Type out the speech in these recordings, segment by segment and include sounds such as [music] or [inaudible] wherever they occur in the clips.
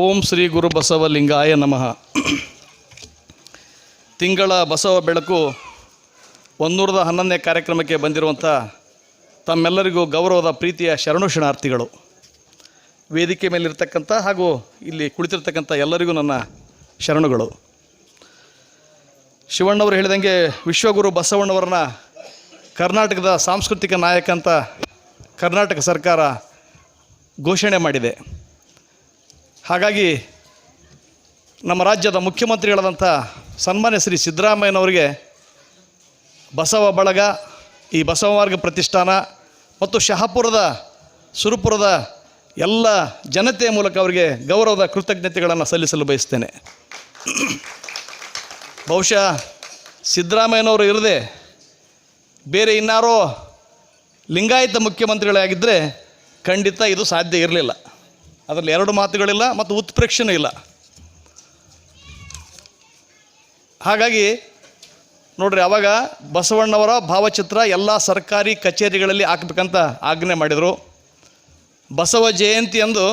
ಓಂ ಶ್ರೀ ಗುರು ಬಸವಲಿಂಗಾಯ ನಮಃ. ತಿಂಗಳ ಬಸವ ಬೆಳಕು ಒಂದೂರದ ಹನ್ನೊಂದನೇ ಕಾರ್ಯಕ್ರಮಕ್ಕೆ ಬಂದಿರುವಂಥ ತಮ್ಮೆಲ್ಲರಿಗೂ ಗೌರವದ ಪ್ರೀತಿಯ ಶರಣು ಶರಣಾರ್ಥಿಗಳು. ವೇದಿಕೆ ಮೇಲಿರ್ತಕ್ಕಂಥ ಹಾಗೂ ಇಲ್ಲಿ ಕುಳಿತಿರ್ತಕ್ಕಂಥ ಎಲ್ಲರಿಗೂ ನನ್ನ ಶರಣುಗಳು. ಶಿವಣ್ಣವರು ಹೇಳಿದಂಗೆ ವಿಶ್ವಗುರು ಬಸವಣ್ಣವರನ್ನ ಕರ್ನಾಟಕದ ಸಾಂಸ್ಕೃತಿಕ ನಾಯಕ ಅಂತ ಕರ್ನಾಟಕ ಸರ್ಕಾರ ಘೋಷಣೆ ಮಾಡಿದೆ. ಹಾಗಾಗಿ ನಮ್ಮ ರಾಜ್ಯದ ಮುಖ್ಯಮಂತ್ರಿಗಳಾದಂಥ ಸನ್ಮಾನ್ಯ ಶ್ರೀ ಸಿದ್ದರಾಮಯ್ಯನವರಿಗೆ ಬಸವ ಬಳಗ, ಈ ಬಸವ ಮಾರ್ಗ ಪ್ರತಿಷ್ಠಾನ ಮತ್ತು ಶಹಾಪುರದ, ಸುರಪುರದ ಎಲ್ಲ ಜನತೆಯ ಮೂಲಕ ಅವರಿಗೆ ಗೌರವದ ಕೃತಜ್ಞತೆಗಳನ್ನು ಸಲ್ಲಿಸಲು ಬಯಸ್ತೇನೆ. ಬಹುಶಃ ಸಿದ್ದರಾಮಯ್ಯನವರು ಇರದೆ ಬೇರೆ ಇನ್ನಾರೋ ಲಿಂಗಾಯತ ಮುಖ್ಯಮಂತ್ರಿಗಳಾಗಿದ್ದರೆ ಖಂಡಿತ ಇದು ಸಾಧ್ಯ ಇರಲಿಲ್ಲ. ಅದರಲ್ಲಿ ಎರಡು ಮಾತುಗಳಿಲ್ಲ ಮತ್ತು ಉತ್ಪ್ರೇಕ್ಷೆನೂ ಇಲ್ಲ. ಹಾಗಾಗಿ ನೋಡ್ರಿ, ಅವಾಗ ಬಸವಣ್ಣವರ ಭಾವಚಿತ್ರ ಎಲ್ಲ ಸರ್ಕಾರಿ ಕಚೇರಿಗಳಲ್ಲಿ ಹಾಕಬೇಕಂತ ಆಜ್ಞೆ ಮಾಡಿದರು. ಬಸವ ಜಯಂತಿ ಎಂದು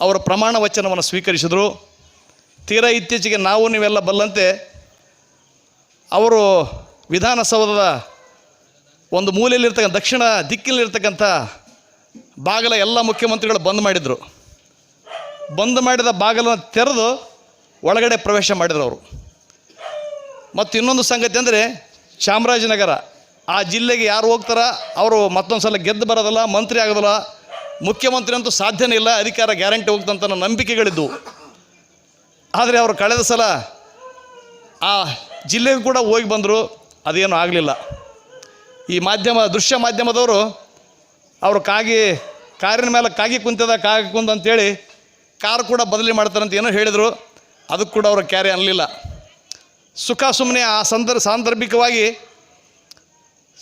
ಅವರ ಪ್ರಮಾಣ ವಚನವನ್ನು ಸ್ವೀಕರಿಸಿದರು. ತೀರಾ ಇತ್ತೀಚೆಗೆ ನಾವು ನೀವೆಲ್ಲ ಬಲ್ಲಂತೆ ಅವರು ವಿಧಾನಸೌಧದ ಒಂದು ಮೂಲೆಯಲ್ಲಿರ್ತಕ್ಕಂಥ, ದಕ್ಷಿಣ ದಿಕ್ಕಿನಲ್ಲಿರ್ತಕ್ಕಂಥ ಬಾಗಲ ಎಲ್ಲ ಮುಖ್ಯಮಂತ್ರಿಗಳು ಬಂದ್ ಮಾಡಿದರು. ಬಂದ್ ಮಾಡಿದ ಬಾಗಿಲನ್ನು ತೆರೆದು ಒಳಗಡೆ ಪ್ರವೇಶ ಮಾಡಿದ್ರು ಅವರು. ಮತ್ತು ಇನ್ನೊಂದು ಸಂಗತಿ ಅಂದರೆ ಚಾಮರಾಜನಗರ, ಆ ಜಿಲ್ಲೆಗೆ ಯಾರು ಹೋಗ್ತಾರ, ಅವರು ಮತ್ತೊಂದು ಸಲ ಗೆದ್ದು ಬರೋದಲ್ಲ, ಮಂತ್ರಿ ಆಗೋದಿಲ್ಲ, ಮುಖ್ಯಮಂತ್ರಿ ಅಂತೂ ಸಾಧ್ಯನೇ ಇಲ್ಲ, ಅಧಿಕಾರ ಗ್ಯಾರಂಟಿ ಹೋಗ್ತಂತ ನಂಬಿಕೆಗಳಿದ್ದವು. ಆದರೆ ಅವರು ಕಳೆದ ಸಲ ಆ ಜಿಲ್ಲೆಗೂ ಕೂಡ ಹೋಗಿ ಬಂದರು, ಅದೇನು ಆಗಲಿಲ್ಲ. ಈ ಮಾಧ್ಯಮ, ದೃಶ್ಯ ಮಾಧ್ಯಮದವರು ಅವರು ಕಾಗಿ, ಕಾರಿನ ಮೇಲೆ ಕಾಗಿ ಕುಂತದ ಕಾಗಿ ಕುಂತ ಅಂತೇಳಿ ಕಾರು ಕೂಡ ಬದಲಿ ಮಾಡ್ತಾರಂತ ಏನೋ ಹೇಳಿದರು ಅದಕ್ಕೆ ಕೂಡ ಅವರು ಕ್ಯಾರಿ ಅನ್ನಲಿಲ್ಲ ಸುಖ ಸುಮ್ಮನೆ ಆ ಸಂದರ್ಭ ಸಾಂದರ್ಭಿಕವಾಗಿ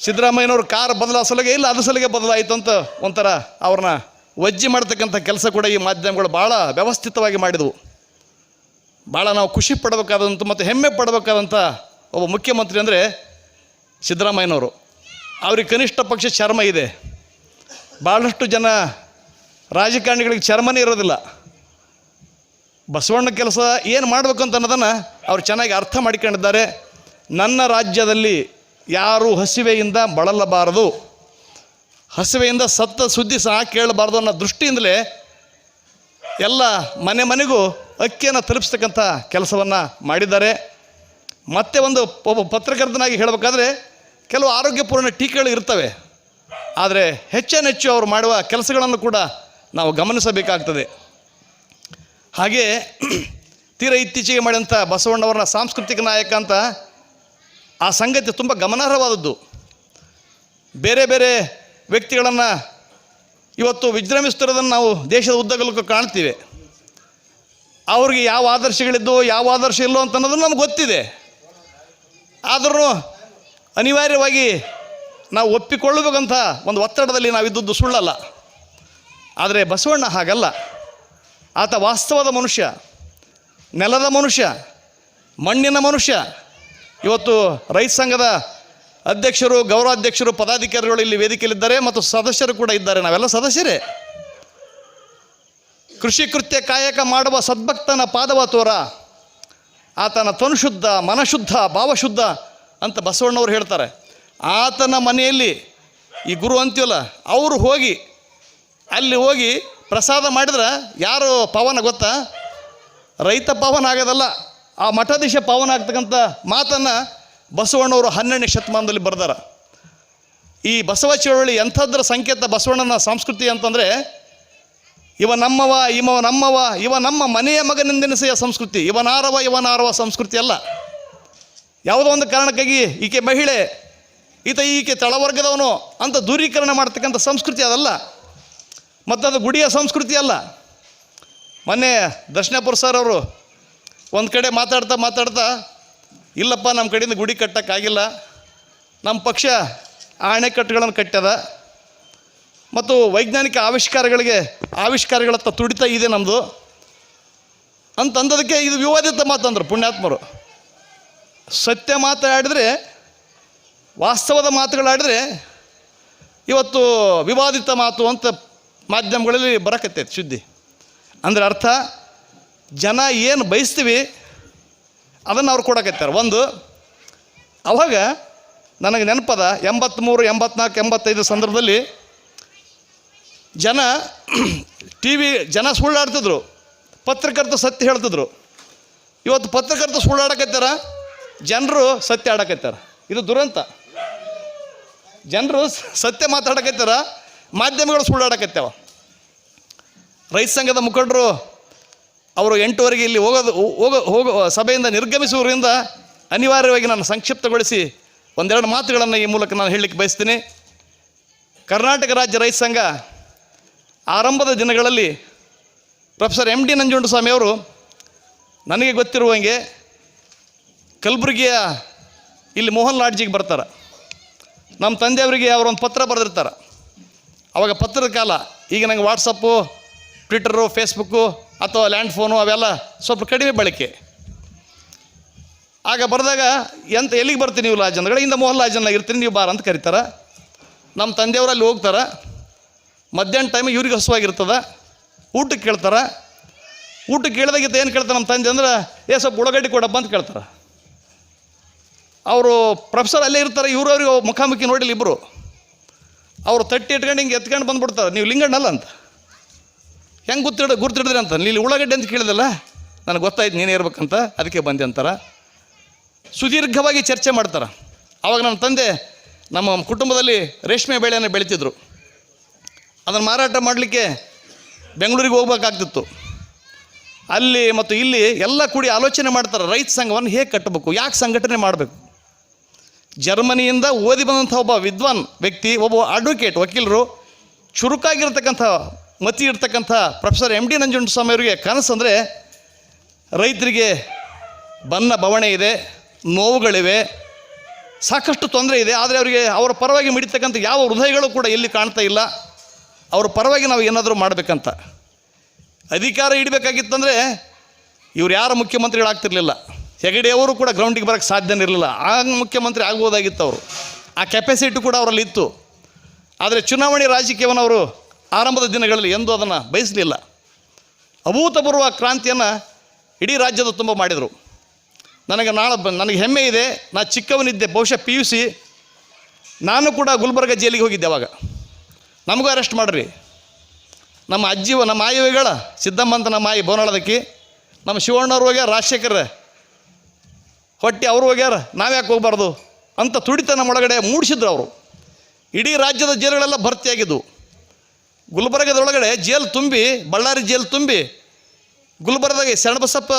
ಸಿದ್ದರಾಮಯ್ಯನವರು ಕಾರ್ ಬದಲಾ ಸಲಗೆ ಇಲ್ಲ ಅದು ಸಲಿಗೆ ಬದಲಾಯಿತು ಅಂತ ಒಂಥರ ಅವ್ರನ್ನ ವಜ್ಜಿ ಮಾಡ್ತಕ್ಕಂಥ ಕೆಲಸ ಕೂಡ ಈ ಮಾಧ್ಯಮಗಳು ಭಾಳ ವ್ಯವಸ್ಥಿತವಾಗಿ ಮಾಡಿದವು. ಭಾಳ ನಾವು ಖುಷಿ ಪಡಬೇಕಾದಂಥ ಮತ್ತು ಹೆಮ್ಮೆ ಪಡಬೇಕಾದಂಥ ಒಬ್ಬ ಮುಖ್ಯಮಂತ್ರಿ ಅಂದರೆ ಸಿದ್ದರಾಮಯ್ಯನವರು. ಅವ್ರಿಗೆ ಕನಿಷ್ಠ ಪಕ್ಷ ಚರ್ಮ ಇದೆ. ಭಾಳಷ್ಟು ಜನ ರಾಜಕಾರಣಿಗಳಿಗೆ ಚರ್ಮನೇ ಇರೋದಿಲ್ಲ. ಬಸವಣ್ಣ ಕೆಲಸ ಏನು ಮಾಡಬೇಕು ಅಂತ ಅನ್ನೋದನ್ನು ಅವ್ರು ಚೆನ್ನಾಗಿ ಅರ್ಥ ಮಾಡಿಕೊಂಡಿದ್ದಾರೆ. ನನ್ನ ರಾಜ್ಯದಲ್ಲಿ ಯಾರು ಹಸಿವೆಯಿಂದ ಬಳಲಬಾರದು. ಹಸಿವೆಯಿಂದ ಸತ್ತ ಸುದ್ದಿ ಸಹ ಕೇಳಬಾರ್ದು ಅನ್ನೋ ದೃಷ್ಟಿಯಿಂದಲೇ ಎಲ್ಲ ಮನೆ ಮನೆಗೂ ಅಕ್ಕಿಯನ್ನು ತಲುಪಿಸ್ತಕ್ಕಂಥ ಕೆಲಸವನ್ನು ಮಾಡಿದ್ದಾರೆ. ಮತ್ತೆ ಒಂದು ಒಬ್ಬ ಪತ್ರಕರ್ತನಾಗಿ ಹೇಳಬೇಕಾದ್ರೆ ಕೆಲವು ಆರೋಗ್ಯಪೂರ್ಣ ಟೀಕೆಗಳು ಇರ್ತವೆ. ಆದರೆ ಹೆಚ್ಚನೆಚ್ಚು ಅವರು ಮಾಡುವ ಕೆಲಸಗಳನ್ನು ಕೂಡ ನಾವು ಗಮನಿಸಬೇಕಾಗ್ತದೆ. ಹಾಗೆ ತೀರ ಇತ್ತೀಚೆಗೆ ಮಾಡಿದಂಥ ಬಸವಣ್ಣವ್ರನ್ನ ಸಾಂಸ್ಕೃತಿಕ ನಾಯಕ ಅಂತ ಆ ಸಂಗತಿ ತುಂಬ ಗಮನಾರ್ಹವಾದದ್ದು. ಬೇರೆ ಬೇರೆ ವ್ಯಕ್ತಿಗಳನ್ನು ಇವತ್ತು ವಿಜೃಂಭಿಸ್ತಿರೋದನ್ನು ನಾವು ದೇಶದ ಉದ್ದಗಲಕ್ಕೂ ಕಾಣ್ತೀವಿ. ಅವ್ರಿಗೆ ಯಾವ ಆದರ್ಶಗಳಿದ್ದು, ಯಾವ ಆದರ್ಶ ಇಲ್ಲೋ ಅಂತ ಅನ್ನೋದು ನಮ್ಗೆ ಗೊತ್ತಿದೆ. ಆದರೂ ಅನಿವಾರ್ಯವಾಗಿ ನಾವು ಒಪ್ಪಿಕೊಳ್ಳಬೇಕಂತ ಒಂದು ಒತ್ತಡದಲ್ಲಿ ನಾವಿದ್ದದ್ದು ಸುಳ್ಳಲ್ಲ. ಆದರೆ ಬಸವಣ್ಣ ಹಾಗಲ್ಲ. ಆತ ವಾಸ್ತವದ ಮನುಷ್ಯ, ನೆಲದ ಮನುಷ್ಯ, ಮಣ್ಣಿನ ಮನುಷ್ಯ. ಇವತ್ತು ರೈತ ಸಂಘದ ಅಧ್ಯಕ್ಷರು ಗೌರವಾಧ್ಯಕ್ಷರು ಪದಾಧಿಕಾರಿಗಳು ಇಲ್ಲಿ ವೇದಿಕೆಯಲ್ಲಿದ್ದಾರೆ ಮತ್ತು ಸದಸ್ಯರು ಕೂಡ ಇದ್ದಾರೆ. ನಾವೆಲ್ಲ ಸದಸ್ಯರೇ. ಕೃಷಿ ಕೃತ್ಯ ಕಾಯಕ ಮಾಡುವ ಸದ್ಭಕ್ತನ ಪಾದವ ತೋರ. ಆತನ ತನುಶುದ್ಧ ಮನಶುದ್ಧ ಭಾವಶುದ್ಧ ಅಂತ ಬಸವಣ್ಣವ್ರು ಹೇಳ್ತಾರೆ. ಆತನ ಮನೆಯಲ್ಲಿ ಈ ಗುರು ಅಂತೀವಲ್ಲ, ಅವರು ಹೋಗಿ, ಅಲ್ಲಿ ಹೋಗಿ ಪ್ರಸಾದ ಮಾಡಿದ್ರೆ ಯಾರು ಪವನ ಗೊತ್ತಾ? ರೈತ ಪವನ ಆಗೋದಲ್ಲ. ಆ ಮಠಾಧೀಶ ಪವನ ಆಗ್ತಕ್ಕಂಥ ಮಾತನ್ನು ಬಸವಣ್ಣವರು ಹನ್ನೆರಡನೇ ಶತಮಾನದಲ್ಲಿ ಬರೆದಾರ. ಈ ಬಸವ ಚಳವಳಿ ಎಂಥದ್ರ ಸಂಕೇತ ಬಸವಣ್ಣನ ಸಂಸ್ಕೃತಿ ಅಂತಂದರೆ, ಇವ ನಮ್ಮವ ಇವ ನಮ್ಮವ, ಇವ ನಮ್ಮ ಮನೆಯ ಮಗನೆಂದೆನಿಸೆಯ ಸಂಸ್ಕೃತಿ ಇವನಾರವ ಇವನಾರವ ಸಂಸ್ಕೃತಿ ಅಲ್ಲ. ಯಾವುದೋ ಒಂದು ಕಾರಣಕ್ಕಾಗಿ ಈಕೆ ಮಹಿಳೆ, ಈತ ಈಕೆ ತಳವರ್ಗದವನು ಅಂತ ದೂರೀಕರಣ ಮಾಡ್ತಕ್ಕಂಥ ಸಂಸ್ಕೃತಿ ಅದಲ್ಲ. ಮತ್ತು ಅದು ಗುಡಿಯ ಸಂಸ್ಕೃತಿ ಅಲ್ಲ. ಮೊನ್ನೆ ದರ್ಶನಪುರ ಸರ್ ಅವರು ಒಂದು ಕಡೆ ಮಾತಾಡ್ತಾ ಮಾತಾಡ್ತಾ, ಇಲ್ಲಪ್ಪ ನಮ್ಮ ಕಡೆಯಿಂದ ಗುಡಿ ಕಟ್ಟೋಕ್ಕಾಗಿಲ್ಲ ನಮ್ಮ ಪಕ್ಷ ಆಣೆಕಟ್ಟುಗಳನ್ನು ಕಟ್ಟ್ಯದ ಮತ್ತು ವೈಜ್ಞಾನಿಕ ಆವಿಷ್ಕಾರಗಳಿಗೆ ಆವಿಷ್ಕಾರಗಳತ್ತ ತುಡಿತ ಇದೆ ನಮ್ಮದು ಅಂತಂದದಕ್ಕೆ ಇದು ವಿವಾದಿತ ಮಾತಂದರು ಪುಣ್ಯಾತ್ಮರು. ಸತ್ಯ ಮಾತಾಡಿದ್ರೆ, ವಾಸ್ತವದ ಮಾತುಗಳಾಡಿದ್ರೆ, ಇವತ್ತು ವಿವಾದಿತ ಮಾತು ಅಂತ ಮಾಧ್ಯಮಗಳಲ್ಲಿ ಬರಕತ್ತೈತೆ ಸುದ್ದಿ. ಅಂದ್ರೆ ಅರ್ಥ, ಜನ ಏನು ಬಯಸ್ತೀವಿ ಅದನ್ನು ಅವ್ರು ಕೊಡಕತ್ತಾರೆ. ಒಂದು, ಅವಾಗ ನನಗೆ ನೆನಪದ ಎಂಬತ್ತ್ಮೂರು ಎಂಬತ್ನಾಲ್ಕು, ಎಂಬತ್ತೈದು ಸಂದರ್ಭದಲ್ಲಿ ಜನ [clears throat] ಟಿ ವಿ, ಜನ ಸುಳ್ಳಾಡ್ತಿದ್ರು. ಪತ್ರಕರ್ತ ಸತ್ಯ ಹೇಳ್ತಿದ್ರು. ಇವತ್ತು ಪತ್ರಕರ್ತ ಸುಳ್ಳಾಡಕತ್ತಾರ, ಜನರು ಸತ್ಯ ಆಡಕತ್ತಾರ. ಇದು ದುರಂತ. ಜನರು ಸತ್ಯ ಮಾತಾಡಕತ್ತಾರ ಮಾಧ್ಯಮಗಳು ಸುಳ್ಳಾಡಕತ್ತೇವ. ರೈತ ಸಂಘದ ಮುಖಂಡರು ಅವರು ಎಂಟುವರೆಗೆ ಇಲ್ಲಿ ಹೋಗೋದು, ಹೋಗೋ ಹೋಗೋ, ಸಭೆಯಿಂದ ನಿರ್ಗಮಿಸುವುದರಿಂದ ಅನಿವಾರ್ಯವಾಗಿ ನಾನು ಸಂಕ್ಷಿಪ್ತಗೊಳಿಸಿ ಒಂದೆರಡು ಮಾತುಗಳನ್ನು ಈ ಮೂಲಕ ನಾನು ಹೇಳಲಿಕ್ಕೆ ಬಯಸ್ತೀನಿ. ಕರ್ನಾಟಕ ರಾಜ್ಯ ರೈತ ಸಂಘ ಆರಂಭದ ದಿನಗಳಲ್ಲಿ ಪ್ರೊಫೆಸರ್ ಎಂ ಡಿ ನಂಜುಂಡಸ್ವಾಮಿ ಅವರು ನನಗೆ ಗೊತ್ತಿರುವಂಗೆ ಕಲಬುರಗಿಯ ಇಲ್ಲಿ ಮೋಹನ್ ಲಾಡ್ಜಿಗೆ ಬರ್ತಾರೆ. ನಮ್ಮ ತಂದೆಯವರಿಗೆ ಅವರೊಂದು ಪತ್ರ ಬರೆದಿರ್ತಾರೆ. ಅವಾಗ ಪತ್ರದ ಕಾಲ. ಈಗ ನಂಗೆ ವಾಟ್ಸಪ್ಪು ಟ್ವಿಟ್ಟರು ಫೇಸ್ಬುಕ್ಕು ಅಥವಾ ಲ್ಯಾಂಡ್ ಫೋನು ಅವೆಲ್ಲ ಸ್ವಲ್ಪ ಕಡಿಮೆ ಬಳಕೆ. ಆಗ ಬರೆದಾಗ ಎಂತ ಎಲ್ಲಿಗೆ ಬರ್ತೀನಿ ನೀವು ಲಾಜ್ ಅಂದ್ರೆ ಇಂದ ಮೋಹನ್ ಲಾಜನ್ನಾಗ ಇರ್ತೀನಿ, ನೀವು ಬಾರ ಅಂತ ಕರೀತಾರೆ. ನಮ್ಮ ತಂದೆಯವರು ಅಲ್ಲಿ ಹೋಗ್ತಾರೆ. ಮಧ್ಯಾಹ್ನ ಟೈಮ್ ಇವ್ರಿಗೆ ಹಸುವಾಗಿರ್ತದೆ. ಊಟಕ್ಕೆ ಕೇಳ್ತಾರೆ. ಊಟಕ್ಕೆ ಕೇಳಿದಾಗಿತ್ತು ಏನು ಕೇಳ್ತಾರೆ ನಮ್ಮ ತಂದೆ ಅಂದ್ರೆ, ಏ, ಸ್ವಲ್ಪ ಉಳ್ಳಾಗಡ್ಡಿ ಕೊಡಪ್ಪ ಅಂತ ಕೇಳ್ತಾರೆ. ಅವರು ಪ್ರೊಫೆಸರ್ ಅಲ್ಲೇ ಇರ್ತಾರೆ ಇವರು ಅವ್ರಿಗೆ ಮುಖಾಮುಖಿ ನೋಡಿಲ್ಲ ಇಬ್ಬರು ಅವರು ತಟ್ಟಿ ಇಟ್ಕೊಂಡು ಹಿಂಗೆ ಎತ್ಕೊಂಡು ಬಂದುಬಿಡ್ತಾರೆ. ನೀವು ಲಿಂಗಣ್ಣಲ್ಲ ಅಂತ. ಹೆಂಗೆ ಗುರ್ತಿಡ, ಗುರ್ತಿಡಿದ್ರಿ ಅಂತ. ನೀಲಿ ಉಳ್ಳಾಗಡ್ಡೆ ಅಂತ ಕೇಳಿದಲ್ಲ? ನನಗೆ ಗೊತ್ತಾಯ್ತು ನೀನೇ ಇರ್ಬೇಕಂತ. ಅದಕ್ಕೆ ಬಂದೆ ಅಂತಾರೆ. ಸುದೀರ್ಘವಾಗಿ ಚರ್ಚೆ ಮಾಡ್ತಾರೆ. ಆವಾಗ ನನ್ನ ತಂದೆ ನಮ್ಮ ಕುಟುಂಬದಲ್ಲಿ ರೇಷ್ಮೆ ಬೆಳೆಯನ್ನು ಬೆಳೀತಿದ್ರು. ಅದನ್ನು ಮಾರಾಟ ಮಾಡಲಿಕ್ಕೆ ಬೆಂಗಳೂರಿಗೆ ಹೋಗ್ಬೇಕಾಗ್ತಿತ್ತು. ಅಲ್ಲಿ ಮತ್ತು ಇಲ್ಲಿ ಎಲ್ಲ ಕೂಡಿ ಆಲೋಚನೆ ಮಾಡ್ತಾರೆ. ರೈತ ಸಂಘವನ್ನು ಹೇಗೆ ಕಟ್ಟಬೇಕು? ಯಾಕೆ ಸಂಘಟನೆ ಮಾಡಬೇಕು? ಜರ್ಮನಿಯಿಂದ ಓದಿ ಬಂದಂಥ ಒಬ್ಬ ವಿದ್ವಾನ್ ವ್ಯಕ್ತಿ, ಒಬ್ಬ ಅಡ್ವೊಕೇಟ್ ವಕೀಲರು, ಚುರುಕಾಗಿರ್ತಕ್ಕಂಥ, ಮತಿ ಇರ್ತಕ್ಕಂಥ ಪ್ರೊಫೆಸರ್ ಎಂ ಡಿ ನಂಜುಂಡಸ್ವಾಮಿ ಅವರಿಗೆ ಕನಸು ಅಂದರೆ ರೈತರಿಗೆ ಬನ್ನ ಬವಣೆ ಇದೆ, ನೋವುಗಳಿವೆ, ಸಾಕಷ್ಟು ತೊಂದರೆ ಇದೆ, ಆದರೆ ಅವರಿಗೆ ಅವರ ಪರವಾಗಿ ಮಿಡಿತಕ್ಕಂಥ ಯಾವ ಹೃದಯಗಳು ಕೂಡ ಇಲ್ಲಿ ಕಾಣ್ತಾ ಇಲ್ಲ. ಅವ್ರ ಪರವಾಗಿ ನಾವು ಏನಾದರೂ ಮಾಡಬೇಕಂತ. ಅಧಿಕಾರ ಇಡಬೇಕಾಗಿತ್ತಂದರೆ ಇವ್ರು ಯಾರು ಮುಖ್ಯಮಂತ್ರಿಗಳಾಗ್ತಿರ್ಲಿಲ್ಲ. ಹೆಗಡೆಯವರು ಕೂಡ ಗ್ರೌಂಡಿಗೆ ಬರೋಕ್ಕೆ ಸಾಧ್ಯನೇ ಇರಲಿಲ್ಲ. ಆಗ ಮುಖ್ಯಮಂತ್ರಿ ಆಗ್ಬೋದಾಗಿತ್ತು ಅವರು. ಆ ಕೆಪಾಸಿಟಿ ಕೂಡ ಅವರಲ್ಲಿ ಇತ್ತು. ಆದರೆ ಚುನಾವಣೆ ರಾಜಕೀಯವನ್ನು ಅವರು ಆರಂಭದ ದಿನಗಳಲ್ಲಿ ಎಂದೂ ಅದನ್ನು ಬಯಸಲಿಲ್ಲ. ಅಭೂತಪೂರ್ವ ಕ್ರಾಂತಿಯನ್ನು ಇಡೀ ರಾಜ್ಯದ ತುಂಬ ಮಾಡಿದರು. ನನಗೆ ನಾಳೆ ನನಗೆ ಹೆಮ್ಮೆ ಇದೆ, ನಾ ಚಿಕ್ಕವನಿದ್ದೆ, ಬಹುಶಃ ಪಿ ಯು ಸಿ ನಾನು ಕೂಡ ಗುಲ್ಬರ್ಗ ಜೈಲಿಗೆ ಹೋಗಿದ್ದೆ ಅವಾಗ. ನಮಗೂ ಅರೆಸ್ಟ್ ಮಾಡ್ರಿ. ನಮ್ಮ ಅಜ್ಜಿ, ನಮ್ಮ ಆಯುವಿಗಳ ಸಿದ್ದಮ್ಮ ಅಂತ ನಮ್ಮ ಆಯಿ ಬೋನಾಳದಕ್ಕೆ, ನಮ್ಮ ಶಿವಣ್ಣವ್ರು ರಾಜಶೇಖರ್ ರಾಜಶೇಖರ ಹೊಟ್ಟೆ ಅವರು ಹೋಗ್ಯಾರ ನಾವ್ಯಾಕೆ ಹೋಗ್ಬಾರ್ದು? ಅಂತ ತುಡಿತ ನಮ್ಮೊಳಗಡೆ ಮೂಡಿಸಿದ್ರು ಅವರು. ಇಡೀ ರಾಜ್ಯದ ಜೈಲುಗಳೆಲ್ಲ ಭರ್ತಿಯಾಗಿದ್ದವು ಗುಲ್ಬರ್ಗದೊಳಗಡೆ ಜೇಲ್ ತುಂಬಿ, ಬಳ್ಳಾರಿ ಜೇಲ್ ತುಂಬಿ, ಗುಲ್ಬರ್ಗದಾಗೆ ಶರಣಬಸಪ್ಪ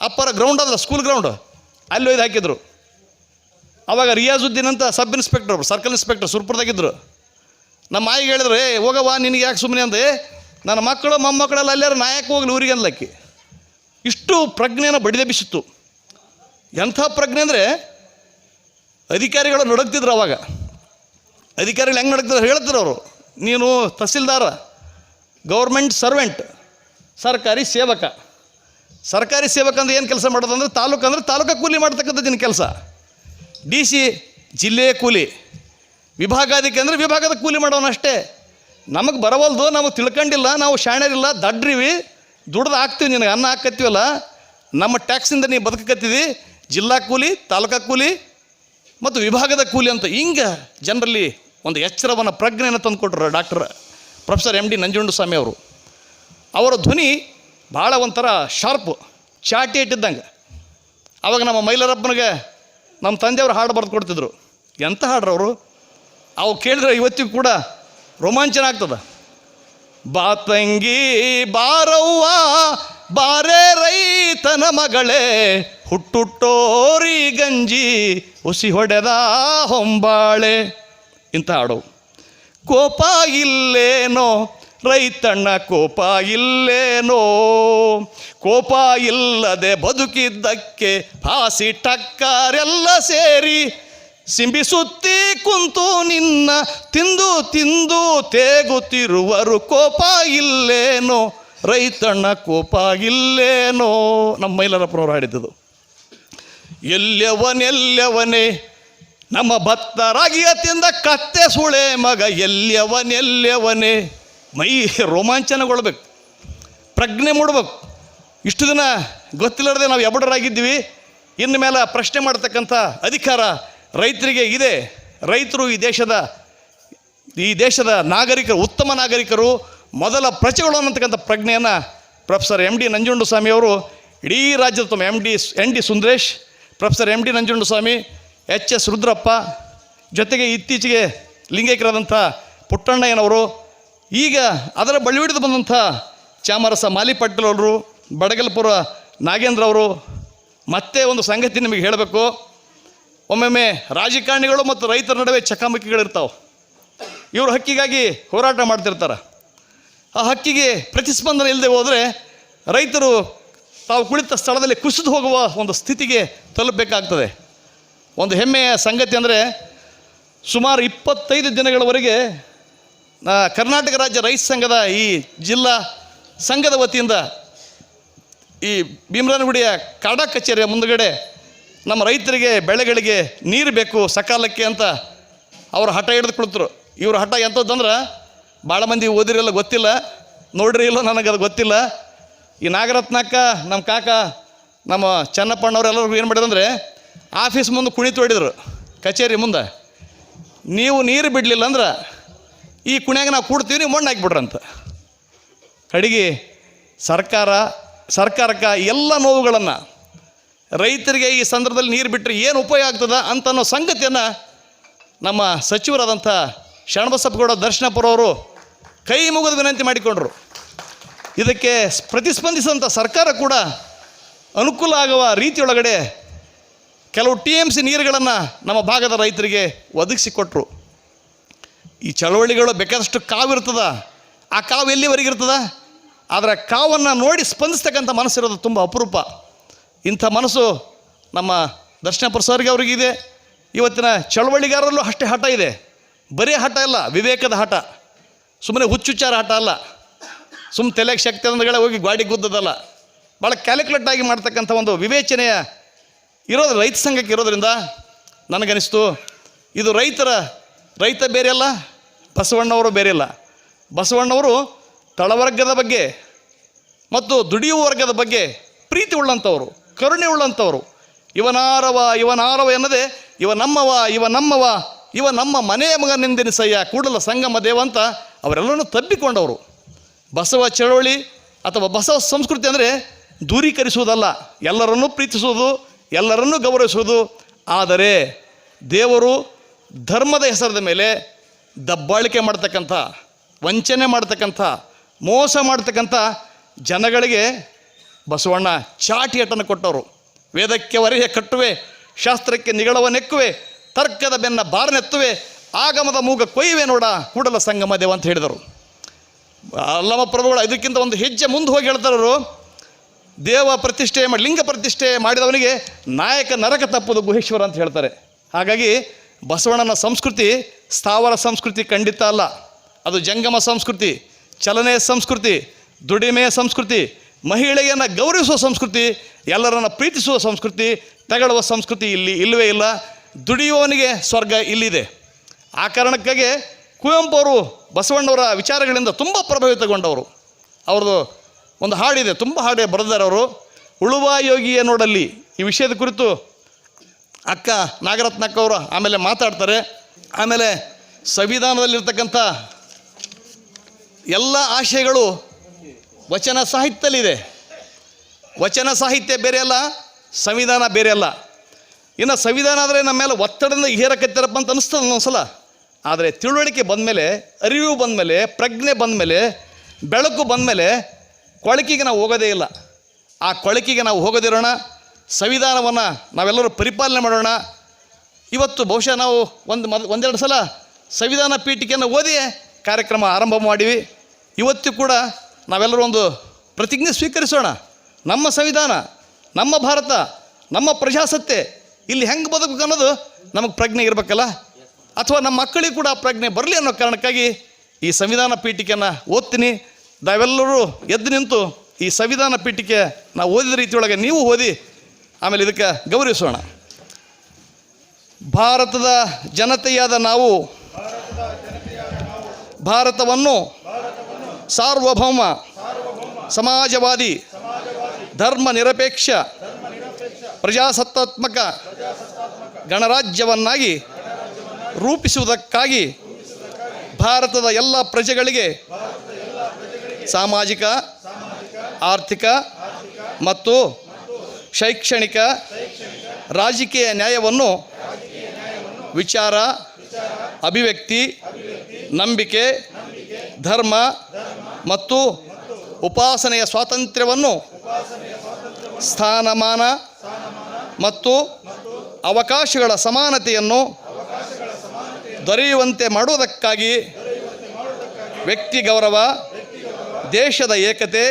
ಅಪ್ಪರ ಗ್ರೌಂಡ್ ಅದಲ್ಲ ಸ್ಕೂಲ್ ಗ್ರೌಂಡ್ ಅಲ್ಲಿ ಒಯ್ದು ಹಾಕಿದ್ರು. ಅವಾಗ ರಿಯಾಜುದ್ದೀನ್ ಅಂತ ಸಬ್ ಇನ್ಸ್ಪೆಕ್ಟರ್ ಸರ್ಕಲ್ ಇನ್ಸ್ಪೆಕ್ಟರ್ ಸುರ್ಪುರದಾಗಿದ್ದರು ನಮ್ಮ ಮಾಯಿಗೆ ಹೇಳಿದ್ರೆ, ಏ, ಹೋಗವ್ವ, ನಿನಗೆ ಯಾಕೆ ಸುಮ್ಮನೆ ಅಂದೆ, ನನ್ನ ಮಕ್ಕಳು, ಮೊಮ್ಮಕ್ಕಳೆಲ್ಲ ಅಲ್ಲಾರ ನಾಯಕ ಯಾಕೆ ಹೋಗ್ಲಿ ಊರಿಗೆ? ಅನ್ಲಕ್ಕಿ ಇಷ್ಟು ಪ್ರಜ್ಞೆಯನ್ನು ಬಡಿದೆಬ್ಬಿಸಿತ್ತು ಎಂಥ ಪ್ರಜ್ಞೆ ಅಂದರೆ ಅಧಿಕಾರಿಗಳು ನಡುಗ್ತಿದ್ರು ಅವಾಗ. ಅಧಿಕಾರಿಗಳು ಹೆಂಗೆ ನಡುಗ್ತಿದ್ರು ಹೇಳ್ತಿದ್ರು ಅವರು. ನೀನು ತಹಸೀಲ್ದಾರ, ಗೌರ್ಮೆಂಟ್ ಸರ್ವೆಂಟ್, ಸರ್ಕಾರಿ ಸೇವಕ. ಸರ್ಕಾರಿ ಸೇವಕ ಅಂದ್ರೆ ಏನು ಕೆಲಸ ಮಾಡೋದು ಅಂದರೆ ತಾಲೂಕು ಅಂದರೆ ತಾಲೂಕು ಕೂಲಿ ಮಾಡ್ತಕ್ಕಂಥ ದಿನ ಕೆಲಸ. ಡಿ ಸಿ ಜಿಲ್ಲೆಯ ಕೂಲಿ. ವಿಭಾಗಾಧಿಕಾರಿ ಅಂದರೆ ವಿಭಾಗದ ಕೂಲಿ ಮಾಡೋನಷ್ಟೇ ನಮಗೆ ಬರವಲ್ದು ನಾವು ತಿಳ್ಕೊಂಡಿಲ್ಲ, ನಾವು ಶಾಣ್ಯರಿಲ್ಲ, ದಡ್ರಿವಿ, ದುಡ್ದು ಹಾಕ್ತೀವಿ ನಿನಗೆ, ಅನ್ನ ಹಾಕತ್ತೀವಲ್ಲ, ನಮ್ಮ ಟ್ಯಾಕ್ಸಿಂದ ನೀವು ಬದುಕಕತ್ತಿದಿ ಜಿಲ್ಲಾ ಕೂಲಿ, ತಾಲೂಕಾ ಕೂಲಿ ಮತ್ತು ವಿಭಾಗದ ಕೂಲಿ ಅಂತ ಹಿಂಗೆ ಜನರಲ್ಲಿ ಒಂದು ಎಚ್ಚರವನ್ನು, ಪ್ರಜ್ಞೆಯನ್ನು ತಂದುಕೊಟ್ರು doctor professor M D Nanjundaswamy ಅವರು. ಅವರ ಧ್ವನಿ ಭಾಳ ಒಂಥರ ಶಾರ್ಪು, ಚಾಟಿ ಇಟ್ಟಿದ್ದಂಗೆ. ಆವಾಗ ನಮ್ಮ ಮೈಲರಪ್ಪನಿಗೆ ನಮ್ಮ ತಂದೆಯವರು ಹಾಡು ಬರೆದು ಕೊಡ್ತಿದ್ರು. ಎಂಥ ಹಾಡ್ರು ಅವರು? ಅವು ಕೇಳಿದ್ರೆ ಇವತ್ತಿಗೂ ಕೂಡ ರೋಮಾಂಚನ ಆಗ್ತದೆ. ಬಾತಂಗಿ ಬಾರವ್ವ, ಬಾರೆ ರೈತನ ಮಗಳೇ, ಹುಟ್ಟುಟ್ಟೋರಿ ಗಂಜಿ ಉಸಿ ಹೊಡೆದ ಹೊಂಬಾಳೆ. ಇಂಥ ಹಾಡು ಕೋಪ ಇಲ್ಲೇನೋ, ರೈತಣ್ಣ ಕೋಪ ಇಲ್ಲೇನೋ. ಕೋಪ ಇಲ್ಲದೆ ಬದುಕಿದ್ದಕ್ಕೆ ಹಾಸಿ ಟಕ್ಕರೆಲ್ಲ ಸೇರಿ ಸಿಂಬಿಸುತ್ತಿ ಕುಂತು ನಿನ್ನ ತಿಂದು ತಿಂದು ತೇಗುತ್ತಿರುವರು. ಕೋಪ ಇಲ್ಲೇನೋ ರೈತಣ್ಣ ಕೋಪ ಆಗಿಲ್ಲೇನೋ ನಮ್ಮ ಮೈಲಾರಪ್ಪನವ್ರು ಹಾಡಿದ್ದು ಎಲ್ಯವನೆಲ್ಯವನೇ ನಮ್ಮ ಭತ್ತ ರಾಗಿಯ ತಿಂದ ಕತ್ತೆ ಸುಳೆ ಮಗ ಎಲ್ಯವನೆಲ್ಯವನೇ ಮೈ ರೋಮಾಂಚನಗೊಳ್ಬೇಕು, ಪ್ರಜ್ಞೆ ಮೂಡ್ಬೇಕು. ಇಷ್ಟು ದಿನ ಗೊತ್ತಿಲ್ಲದೆ ನಾವು ಎಬಡರಾಗಿದ್ದೀವಿ. ಇನ್ನು ಮೇಲೆ ಪ್ರಶ್ನೆ ಮಾಡ್ತಕ್ಕಂಥ ಅಧಿಕಾರ ರೈತರಿಗೆ ಇದೆ. ರೈತರು ಈ ದೇಶದ ಈ ದೇಶದ ನಾಗರಿಕರು, ಉತ್ತಮ ನಾಗರಿಕರು ಮೊದಲ ಪ್ರಜೆಗಳು ಅನ್ನತಕ್ಕಂಥ ಪ್ರಜ್ಞೆಯನ್ನು ಪ್ರೊಫೆಸರ್ ಎಂ ಡಿ ನಂಜುಂಡಸ್ವಾಮಿ ಅವರು ಇಡೀ ರಾಜ್ಯದ ತಮ್ಮ M D N D Sundaresh, professor M D Nanjundaswamy, H S Rudrappa ಜೊತೆಗೆ ಇತ್ತೀಚೆಗೆ ಲಿಂಗೈಕ್ಯರಾದಂಥ ಪುಟ್ಟಣ್ಣಯ್ಯನವರು, ಈಗ ಅದರ ಬಳಿ ಹಿಡಿದು ಬಂದಂಥ ಚಾಮರಸ ಮಾಲಿಪಟ್ಟಲ್ ಅವರು ಬಡಗಲ್ಪುರ ನಾಗೇಂದ್ರ ಅವರು ಮತ್ತೆ ಒಂದು ಸಂಗತಿ ನಿಮಗೆ ಹೇಳಬೇಕು. ಒಮ್ಮೊಮ್ಮೆ ರಾಜಕಾರಣಿಗಳು ಮತ್ತು ರೈತರ ನಡುವೆ ಚಕಾಮಕಿಗಳಿರ್ತಾವೆ. ಇವರು ಹಕ್ಕಿಗಾಗಿ ಹೋರಾಟ ಮಾಡ್ತಿರ್ತಾರೆ. ಆ ಹಕ್ಕಿಗೆ ಪ್ರತಿಸ್ಪಂದನೆ ಇಲ್ಲದೆ ಹೋದರೆ ರೈತರು ತಾವು ಕುಳಿತ ಸ್ಥಳದಲ್ಲಿ ಕುಸಿದು ಹೋಗುವ ಒಂದು ಸ್ಥಿತಿಗೆ ತಲುಪಬೇಕಾಗ್ತದೆ. ಒಂದು ಹೆಮ್ಮೆಯ ಸಂಗತಿ ಅಂದರೆ ಸುಮಾರು ಇಪ್ಪತ್ತೈದು ದಿನಗಳವರೆಗೆ ಕರ್ನಾಟಕ ರಾಜ್ಯ ರೈತ ಸಂಘದ ಈ ಜಿಲ್ಲಾ ಸಂಘದ ವತಿಯಿಂದ ಈ ಭೀಮರಾನಗುಡಿಯ ಕಾಡಾ ಕಚೇರಿಯ ಮುಂದುಗಡೆ ನಮ್ಮ ರೈತರಿಗೆ ಬೆಳೆಗಳಿಗೆ ನೀರು ಬೇಕು, ಸಕಾಲಕ್ಕೆ ಅಂತ ಅವರು ಹಠ ಹಿಡಿದು ಕುಳಿತರು. ಇವ್ರ ಹಠ ಎಂಥದ್ದಂದ್ರೆ ಭಾಳ ಮಂದಿ ಓದಿರಲ್ಲ ಗೊತ್ತಿಲ್ಲ. ನೋಡ್ರಿ ಇಲ್ಲೋ ಅದು ಗೊತ್ತಿಲ್ಲ. ಈ ನಾಗರತ್ನಕ್ಕ ನಮ್ಮ ಕಾಕ, ನಮ್ಮ ಚೆನ್ನಪ್ಪಣ್ಣವ್ರು ಎಲ್ಲರಿಗೂ ಏನು ಮಾಡಿದಂದರೆ ಆಫೀಸ್ ಮುಂದೆ ಕುಣಿತು ಹೊಡಿದ್ರು, ಕಚೇರಿ ಮುಂದೆ. ನೀವು ನೀರು ಬಿಡಲಿಲ್ಲ ಅಂದ್ರೆ, ಈ ಕುಣ್ಯಾಗ ನಾವು ಕೂಡ್ತೀವಿ, ನೀವು ಮಣ್ಣು ಹಾಕಿಬಿಡ್ರಂತ. ಅಡಿಗೆ ಸರ್ಕಾರ, ಸರ್ಕಾರಕ್ಕೆ ಎಲ್ಲ ನೋವುಗಳನ್ನು, ರೈತರಿಗೆ ಈ ಸಂದರ್ಭದಲ್ಲಿ ನೀರು ಬಿಟ್ಟರೆ ಏನು ಉಪಯೋಗ ಆಗ್ತದ ಅಂತ ಅನ್ನೋ ಸಂಗತಿಯನ್ನು ನಮ್ಮ ಸಚಿವರಾದಂಥ ಶರಣಬಸಪ್ಪಗೌಡ ದರ್ಶನಪುರ ಅವರು ಕೈ ಮುಗಿದು ವಿನಂತಿ ಮಾಡಿಕೊಂಡರು. ಇದಕ್ಕೆ ಪ್ರತಿಸ್ಪಂದಿಸಿದಂಥ ಸರ್ಕಾರ ಕೂಡ ಅನುಕೂಲ ಆಗುವ ರೀತಿಯೊಳಗಡೆ ಕೆಲವು ಟಿ ಎಂ ಸಿ ನೀರುಗಳನ್ನು ನಮ್ಮ ಭಾಗದ ರೈತರಿಗೆ ಒದಗಿಸಿಕೊಟ್ರು. ಈ ಚಳವಳಿಗಳು ಬೇಕಾದಷ್ಟು ಕಾವಿರ್ತದ ಆ ಕಾವು ಎಲ್ಲಿವರೆಗೆ ಇರ್ತದ? ಆದರೆ ಕಾವನ್ನು ನೋಡಿ ಸ್ಪಂದಿಸ್ತಕ್ಕಂಥ ಮನಸ್ಸಿರೋದು ತುಂಬ ಅಪರೂಪ. ಇಂಥ ಮನಸ್ಸು ನಮ್ಮ ದರ್ಶನ ಪ್ರಸಾರಿಗೆ ಅವ್ರಿಗಿದೆ. ಇವತ್ತಿನ ಚಳವಳಿಗಾರರಲ್ಲೂ ಅಷ್ಟೇ ಹಠ ಇದೆ. ಬರೀ ಹಠ ಇಲ್ಲ ವಿವೇಕದ ಹಠ. ಸುಮ್ಮನೆ ಹುಚ್ಚುಚ್ಚಾರ ಆಟ ಅಲ್ಲ. ಸುಮ್ಮ ತಲೆಗೆ ಶಕ್ತಿ ಅಂದ್ರೆ ಹೋಗಿ ಗಾಡಿ ಗುದ್ದದಲ್ಲ. ಭಾಳ ಕ್ಯಾಲ್ಕುಲೇಟ್ ಆಗಿ ಮಾಡ್ತಕ್ಕಂಥ ಒಂದು ವಿವೇಚನೆಯ ಇರೋದು ರೈತ ಸಂಘಕ್ಕೆ ಇರೋದ್ರಿಂದ ನನಗನಿಸ್ತು. ಇದು ರೈತರ, ರೈತ ಬೇರೆ ಅಲ್ಲ, ಬಸವಣ್ಣವರು ಬೇರೆ ಅಲ್ಲ ಬಸವಣ್ಣವರು ತಳವರ್ಗದ ಬಗ್ಗೆ ಮತ್ತು ದುಡಿಯುವ ವರ್ಗದ ಬಗ್ಗೆ ಪ್ರೀತಿ ಉಳ್ಳಂಥವರು, ಕರುಣೆ ಉಳ್ಳಂಥವರು. ಇವನಾರವ ಇವನಾರವ ಎನ್ನದೆ, ಇವ ನಮ್ಮವ ಇವ ನಮ್ಮವ, ಇವ ನಮ್ಮ ಮನೆಯ ಮಗನೆಂದೆನಿಸಯ್ಯ, ಕೂಡಲ ಸಂಗಮ ದೇವ ಅಂತ ಅವರೆಲ್ಲರನ್ನು ತಬ್ಬಿಕೊಂಡವರು. ಬಸವ ಚಳವಳಿ ಅಥವಾ ಬಸವ ಸಂಸ್ಕೃತಿ ಅಂದರೆ ದೂರೀಕರಿಸುವುದಲ್ಲ, ಎಲ್ಲರನ್ನೂ ಪ್ರೀತಿಸುವುದು, ಎಲ್ಲರನ್ನೂ ಗೌರವಿಸುವುದು. ಆದರೆ ದೇವರು ಧರ್ಮದ ಹೆಸರದ ಮೇಲೆ ದಬ್ಬಾಳಿಕೆ ಮಾಡ್ತಕ್ಕಂಥ, ವಂಚನೆ ಮಾಡ್ತಕ್ಕಂಥ, ಮೋಸ ಮಾಡ್ತಕ್ಕಂಥ ಜನಗಳಿಗೆ ಬಸವಣ್ಣ ಚಾಟಿ ಅಟನ್ನು ಕೊಟ್ಟವರು. ವೇದಕ್ಕೆ ವರೆಯ ಕಟ್ಟುವೆ, ಶಾಸ್ತ್ರಕ್ಕೆ ನಿಗಳವ ನೆಕ್ಕುವೆ ತರ್ಕದ ಬೆನ್ನ ಬಾರನೆತ್ತುವೆ ಆಗಮದ ಮೂಗ ಕೊಯ್ಯುವೆ ನೋಡ, ಕೂಡಲ ಸಂಗಮ ದೇವ ಅಂತ ಹೇಳಿದರು. ಅಲ್ಲಮ ಪ್ರಭುಗಳು ಇದಕ್ಕಿಂತ ಒಂದು ಹೆಜ್ಜೆ ಮುಂದೆ ಹೋಗಿ ಹೇಳ್ತಾರರು, ದೇವ ಪ್ರತಿಷ್ಠೆ ಮಾಡಿ, ಲಿಂಗ ಪ್ರತಿಷ್ಠೆ ಮಾಡಿದವನಿಗೆ ನಾಯಕ ನರಕ ತಪ್ಪುದು ಗುಹೇಶ್ವರ ಅಂತ ಹೇಳ್ತಾರೆ. ಹಾಗಾಗಿ ಬಸವಣ್ಣನ ಸಂಸ್ಕೃತಿ ಸ್ಥಾವರ ಸಂಸ್ಕೃತಿ ಖಂಡಿತ ಅಲ್ಲ. ಅದು ಜಂಗಮ ಸಂಸ್ಕೃತಿ, ಚಲನೆಯ ಸಂಸ್ಕೃತಿ, ದುಡಿಮೆಯ ಸಂಸ್ಕೃತಿ ಮಹಿಳೆಯನ್ನು ಗೌರವಿಸುವ ಸಂಸ್ಕೃತಿ, ಎಲ್ಲರನ್ನು ಪ್ರೀತಿಸುವ ಸಂಸ್ಕೃತಿ, ತಗಳುವ ಸಂಸ್ಕೃತಿ ಇಲ್ಲಿ ಇಲ್ಲವೇ ಇಲ್ಲ. ದುಡಿಯುವವನಿಗೆ ಸ್ವರ್ಗ ಇಲ್ಲಿದೆ. ಆ ಕಾರಣಕ್ಕಾಗಿ ಕುವೆಂಪು ಅವರು ಬಸವಣ್ಣವರ ವಿಚಾರಗಳಿಂದ ತುಂಬ ಪ್ರಭಾವಿತಗೊಂಡವರು ಅವ್ರದ್ದು ಒಂದು ಹಾಡಿದೆ, ತುಂಬ ಹಾಡೆ ಬರೆದಾರೆ ಅವರು. ಉಳುವ ಯೋಗಿಯ ನೋಡಲ್ಲಿ ಈ ವಿಷಯದ ಕುರಿತು ಅಕ್ಕ ನಾಗರತ್ನಕ್ಕ ಅವರು ಆಮೇಲೆ ಮಾತಾಡ್ತಾರೆ. ಆಮೇಲೆ ಸಂವಿಧಾನದಲ್ಲಿರ್ತಕ್ಕಂಥ ಎಲ್ಲ ಆಶಯಗಳು ವಚನ ಸಾಹಿತ್ಯದಲ್ಲಿದೆ. ವಚನ ಸಾಹಿತ್ಯ ಬೇರೆ ಅಲ್ಲ, ಸಂವಿಧಾನ ಬೇರೆ ಅಲ್ಲ. ಇನ್ನು ಸಂವಿಧಾನ ಆದರೆ ನಮ್ಮ ಮೇಲೆ ಒತ್ತಡದಿಂದ ಹೇರಕತ್ತಿರಪ್ಪ ಅಂತ ಅನಿಸ್ತದೆ ಒಂದೊಂದ್ಸಲ ಆದರೆ ತಿಳುವಳಿಕೆ ಬಂದಮೇಲೆ ಅರಿವು ಬಂದಮೇಲೆ ಪ್ರಜ್ಞೆ ಬಂದಮೇಲೆ ಬೆಳಕು ಬಂದಮೇಲೆ ಕೊಳಕಿಗೆ ನಾವು ಹೋಗೋದೇ ಇಲ್ಲ. ಆ ಕೊಳಕಿಗೆ ನಾವು ಹೋಗೋದಿರೋಣ ಸಂವಿಧಾನವನ್ನು ನಾವೆಲ್ಲರೂ ಪರಿಪಾಲನೆ ಮಾಡೋಣ. ಇವತ್ತು ಬಹುಶಃ ನಾವು ಒಂದು ಮದ್, ಒಂದೆರಡು ಸಲ ಸಂವಿಧಾನ ಪೀಠಿಕೆಯನ್ನು ಓದಿ ಕಾರ್ಯಕ್ರಮ ಆರಂಭ ಮಾಡಿವಿ. ಇವತ್ತು ಕೂಡ ನಾವೆಲ್ಲರೂ ಒಂದು ಪ್ರತಿಜ್ಞೆ ಸ್ವೀಕರಿಸೋಣ. ನಮ್ಮ ಸಂವಿಧಾನ, ನಮ್ಮ ಭಾರತ, ನಮ್ಮ ಪ್ರಜಾಸತ್ತೆ ಇಲ್ಲಿ ಹೆಂಗೆ ಬದುಕಬೇಕು ಅನ್ನೋದು ನಮಗೆ ಪ್ರಜ್ಞೆ ಇರಬೇಕಲ್ಲ? ಅಥವಾ ನಮ್ಮ ಮಕ್ಕಳಿಗೆ ಕೂಡ ಪ್ರಜ್ಞೆ ಬರಲಿ ಅನ್ನೋ ಕಾರಣಕ್ಕಾಗಿ ಈ ಸಂವಿಧಾನ ಪೀಠಿಕೆಯನ್ನು ಓದ್ತೀನಿ. ನಾವೆಲ್ಲರೂ ಎದ್ದು ನಿಂತು ಈ ಸಂವಿಧಾನ ಪೀಠಿಕೆ ನಾವು ಓದಿದ ರೀತಿಯೊಳಗೆ ನೀವು ಓದಿ, ಆಮೇಲೆ ಇದಕ್ಕೆ ಗೌರವಿಸೋಣ. ಭಾರತದ ಜನತೆಯಾದ ನಾವು, ಭಾರತವನ್ನು ಸಾರ್ವಭೌಮ, ಸಮಾಜವಾದಿ, ಧರ್ಮ ನಿರಪೇಕ್ಷ ಪ್ರಜಾಸತ್ತಾತ್ಮಕ ಗಣರಾಜ್ಯವನ್ನಾಗಿ ರೂಪಿಸುವುದಕ್ಕಾಗಿ ಭಾರತದ ಎಲ್ಲ ಪ್ರಜೆಗಳಿಗೆ ಸಾಮಾಜಿಕ, ಆರ್ಥಿಕ ಮತ್ತು ಶೈಕ್ಷಣಿಕ ರಾಜಕೀಯ ನ್ಯಾಯವನ್ನು ವಿಚಾರ, ಅಭಿವ್ಯಕ್ತಿ, ನಂಬಿಕೆ, ಧರ್ಮ ಮತ್ತು ಉಪಾಸನೆಯ ಸ್ವಾತಂತ್ರ್ಯವನ್ನು ಸ್ಥಾನಮಾನ ಮತ್ತು ಅವಕಾಶಗಳ ಸಮಾನತೆಯನ್ನು ದೊರೆಯುವಂತೆ ಮಾಡುವುದಕ್ಕಾಗಿ ವ್ಯಕ್ತಿ ಗೌರವ, ದೇಶದ ಏಕತೆ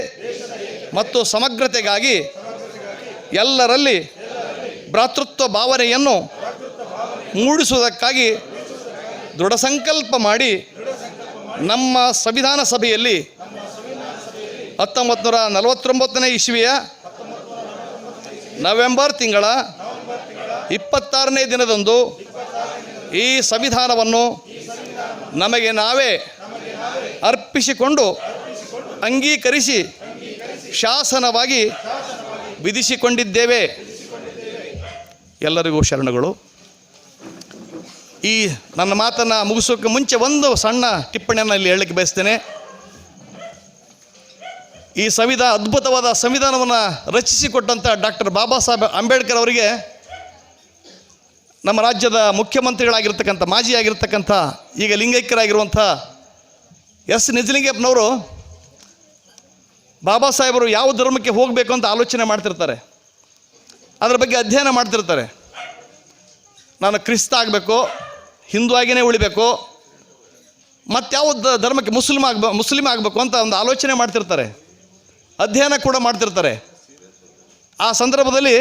ಮತ್ತು ಸಮಗ್ರತೆಗಾಗಿ ಎಲ್ಲರಲ್ಲಿ ಭ್ರಾತೃತ್ವ ಭಾವನೆಯನ್ನು ಮೂಡಿಸುವುದಕ್ಕಾಗಿ ದೃಢ ಸಂಕಲ್ಪ ಮಾಡಿ ನಮ್ಮ ಸಂವಿಧಾನ ಸಭೆಯಲ್ಲಿ ಹತ್ತೊಂಬತ್ತು ನೂರ ನಲವತ್ತೊಂಬತ್ತನೇ ಇಸ್ವಿಯ ನವೆಂಬರ್ ತಿಂಗಳ ಇಪ್ಪತ್ತಾರನೇ ದಿನದಂದು ಈ ಸಂವಿಧಾನವನ್ನು ನಮಗೆ ನಾವೇ ಅರ್ಪಿಸಿಕೊಂಡು ಅಂಗೀಕರಿಸಿ ಶಾಸನವಾಗಿ ವಿಧಿಸಿಕೊಂಡಿದ್ದೇವೆ. ಎಲ್ಲರಿಗೂ ಶರಣಗಳು. ಈ ನನ್ನ ಮಾತನ್ನು ಮುಗಿಸೋಕ್ಕೆ ಮುಂಚೆ ಒಂದು ಸಣ್ಣ ಟಿಪ್ಪಣಿಯನ್ನು ಇಲ್ಲಿ ಹೇಳಲಿಕ್ಕೆ ಬಯಸ್ತೇನೆ. ಈ ಸಂವಿಧಾನ ಅದ್ಭುತವಾದ ಸಂವಿಧಾನವನ್ನು ರಚಿಸಿಕೊಟ್ಟಂಥ ಡಾಕ್ಟರ್ ಬಾಬಾ ಸಾಹೇಬ್ ಅಂಬೇಡ್ಕರ್ ಅವರಿಗೆ ನಮ್ಮ ರಾಜ್ಯದ ಮುಖ್ಯಮಂತ್ರಿಗಳಾಗಿರ್ತಕ್ಕಂಥ, ಮಾಜಿ ಆಗಿರ್ತಕ್ಕಂಥ, ಈಗ ಲಿಂಗೈಕ್ಯರಾಗಿರುವಂಥ ಎಸ್ ನಿಜಲಿಂಗಪ್ಪನವರು ಬಾಬಾ ಸಾಹೇಬರು ಯಾವ ಧರ್ಮಕ್ಕೆ ಹೋಗಬೇಕು ಅಂತ ಆಲೋಚನೆ ಮಾಡ್ತಿರ್ತಾರೆ. ಅದರ ಬಗ್ಗೆ ಅಧ್ಯಯನ ಮಾಡ್ತಿರ್ತಾರೆ. ನಾನು ಕ್ರಿಸ್ತ ಆಗಬೇಕು, ಹಿಂದೂ ಆಗಿಯೇ ಉಳಿಬೇಕು ಮತ್ತು ಯಾವ ಧರ್ಮಕ್ಕೆ ಮುಸ್ಲಿಮ್ ಆಗ್ಬ ಮುಸ್ಲಿಮ್ ಆಗಬೇಕು ಅಂತ ಒಂದು ಆಲೋಚನೆ ಮಾಡ್ತಿರ್ತಾರೆ. ಅಧ್ಯಯನ ಕೂಡ ಮಾಡ್ತಿರ್ತಾರೆ. ಆ ಸಂದರ್ಭದಲ್ಲಿ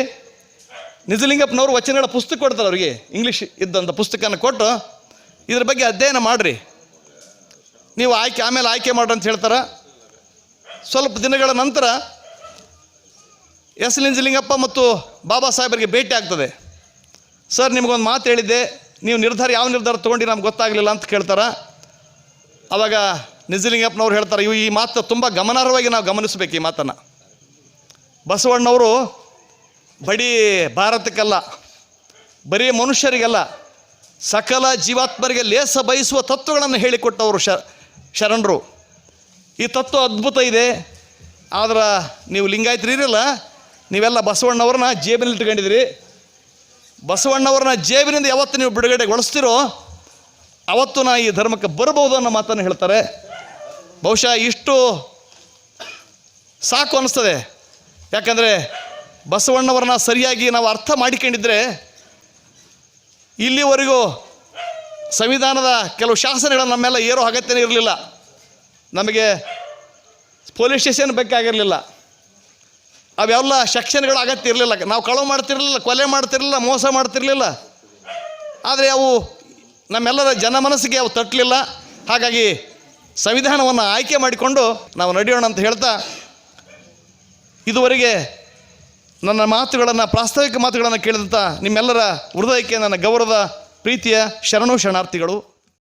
ನಿಜಲಿಂಗಪ್ಪನವರು ವಚನಗಳ ಪುಸ್ತಕ ಕೊಡ್ತಾರೆ ಅವರಿಗೆ. ಇಂಗ್ಲೀಷ್ ಇದ್ದಂಥ ಪುಸ್ತಕನ ಕೊಟ್ಟು ಇದ್ರ ಬಗ್ಗೆ ಅಧ್ಯಯನ ಮಾಡಿರಿ. ನೀವು ಆಯ್ಕೆ ಆಮೇಲೆ ಆಯ್ಕೆ ಮಾಡ್ರಿ ಅಂತ ಹೇಳ್ತಾರೆ. ಸ್ವಲ್ಪ ದಿನಗಳ ನಂತರ ಎಸ್ ನಿಂಜಲಿಂಗಪ್ಪ ಮತ್ತು ಬಾಬಾ ಸಾಹೇಬರಿಗೆ ಭೇಟಿ ಆಗ್ತದೆ. ಸರ್, ನಿಮಗೊಂದು ಮಾತು ಹೇಳಿದ್ದೆ. ನೀವು ನಿರ್ಧಾರ ಯಾವ ನಿರ್ಧಾರ ತೊಗೊಂಡು ನಮ್ಗೆ ಗೊತ್ತಾಗಲಿಲ್ಲ ಅಂತ ಕೇಳ್ತಾರೆ. ಅವಾಗ ನಿಜಲಿಂಗಪ್ಪನವ್ರು ಹೇಳ್ತಾರೆ, ಇವು ಈ ಮಾತು ತುಂಬ ಗಮನಾರ್ಹವಾಗಿ ನಾವು ಗಮನಿಸಬೇಕು ಈ ಮಾತನ್ನು. ಬಸವಣ್ಣವರು ಬರೀ ಭಾರತಕ್ಕಲ್ಲ, ಬರೀ ಮನುಷ್ಯರಿಗೆಲ್ಲ, ಸಕಲ ಜೀವಾತ್ಮರಿಗೆ ಲೇಸ ಬಯಸುವ ತತ್ವಗಳನ್ನು ಹೇಳಿಕೊಟ್ಟವರು ಶ ಶರಣರು. ಈ ತತ್ವ ಅದ್ಭುತ ಇದೆ, ಆದ್ರೆ ನೀವು ಲಿಂಗಾಯತ್ರಿ ಇರಲ್ಲ, ನೀವೆಲ್ಲ ಬಸವಣ್ಣವ್ರನ್ನ ಜೇಬಿನಲ್ಲಿ ಇಟ್ಕೊಂಡಿದ್ದೀರಿ ಬಸವಣ್ಣವ್ರನ್ನ ಜೇಬಿನಿಂದ ಯಾವತ್ತು ನೀವು ಬಿಡುಗಡೆಗೊಳಿಸ್ತೀರೋ, ಅವತ್ತು ನಾ ಈ ಧರ್ಮಕ್ಕೆ ಬರ್ಬೋದು ಅನ್ನೋ ಮಾತನ್ನು ಹೇಳ್ತಾರೆ. ಬಹುಶಃ ಇಷ್ಟು ಸಾಕು ಅನ್ನಿಸ್ತದೆ ಯಾಕಂದರೆ ಬಸವಣ್ಣವ್ರನ್ನ ಸರಿಯಾಗಿ ನಾವು ಅರ್ಥ ಮಾಡಿಕೊಂಡಿದ್ರೆ ಇಲ್ಲಿವರೆಗೂ ಸಂವಿಧಾನದ ಕೆಲವು ಶಾಸನಗಳು ನಮ್ಮೆಲ್ಲ ಏರೋ ಅಗತ್ಯನೇ ಇರಲಿಲ್ಲ. ನಮಗೆ ಪೊಲೀಸ್ ಸ್ಟೇಷನ್ ಬೇಕಾಗಿರಲಿಲ್ಲ. ಅವೆಲ್ಲ ಸೆಕ್ಷನ್ಗಳ ಅಗತ್ಯ ಇರಲಿಲ್ಲ. ನಾವು ಕಳವು ಮಾಡ್ತಿರಲಿಲ್ಲ, ಕೊಲೆ ಮಾಡ್ತಿರಲಿಲ್ಲ, ಮೋಸ ಮಾಡ್ತಿರಲಿಲ್ಲ. ಆದರೆ ಅವು ನಮ್ಮೆಲ್ಲರ ಜನಮನಸ್ಸಿಗೆ ಅವು ತಟ್ಟಲಿಲ್ಲ ಹಾಗಾಗಿ ಸಂವಿಧಾನವನ್ನು ಆಯ್ಕೆ ಮಾಡಿಕೊಂಡು ನಾವು ನಡೆಯೋಣ ಅಂತ ಹೇಳ್ತಾ ಇದುವರೆಗೆ ನನ್ನ ಮಾತುಗಳನ್ನು, ಪ್ರಾಸ್ತಾವಿಕ ಮಾತುಗಳನ್ನು ಕೇಳಿದಂಥ ನಿಮ್ಮೆಲ್ಲರ ಹೃದಯಕ್ಕೆ ನನ್ನ ಗೌರವದ, ಪ್ರೀತಿಯ ಶರಣು ಶರಣಾರ್ಥಿಗಳು.